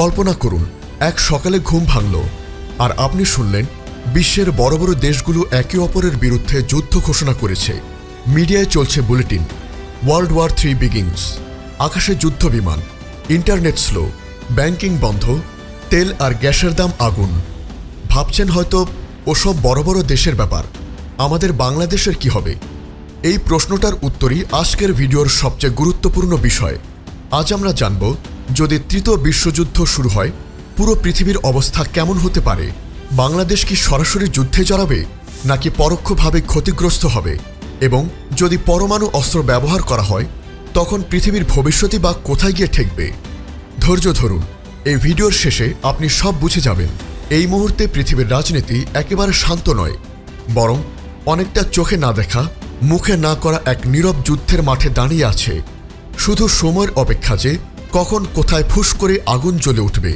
কল্পনা করুন, এক সকালে ঘুম ভাঙল, আর আপনি শুনলেন, বিশ্বের বড় বড় দেশগুলো একে অপরের বিরুদ্ধে যুদ্ধ ঘোষণা করেছে। মিডিয়ায় চলছে bulletin world war three begins আকাশে যুদ্ধ বিমান, ইন্টারনেট স্লো, ব্যাংকিং বন্ধ, তেল আর গ্যাসের দাম আগুন। ভাবছেন হয়তো, ওসব বড় বড় দেশের ব্যাপার, আমাদের বাংলাদেশের কি হবে? এই প্রশ্নটার উত্তরই আজকের ভিডিওর সবচেয়ে গুরুত্বপূর্ণ বিষয়। আজ আমরা জানব যদি তৃতীয় বিশ্বযুদ্ধ শুরু হয়, পুরো পৃথিবীর অবস্থা কেমন হতে পারে? বাংলাদেশ কি সরাসরি যুদ্ধে জড়াবে, নাকি পরোক্ষভাবে ক্ষতিগ্রস্ত হবে? এবং যদি পরমাণু অস্ত্র ব্যবহার করা হয়, তখন পৃথিবীর ভবিষ্যৎই বা কোথায় গিয়ে ঠেকবে? ধৈর্য ধরুন, এই ভিডিওর শেষে আপনি সব বুঝে যাবেন। এই মুহূর্তে পৃথিবীর রাজনীতি একেবারে শান্ত নয়, বরং অনেকটা চোখে না দেখা, মুখে না করা এক নীরব যুদ্ধের মাঠে দাঁড়িয়ে আছে। শুধু সময়ের অপেক্ষা যে কখন কোথায় ফুস করে আগুন জ্বলে উঠবে?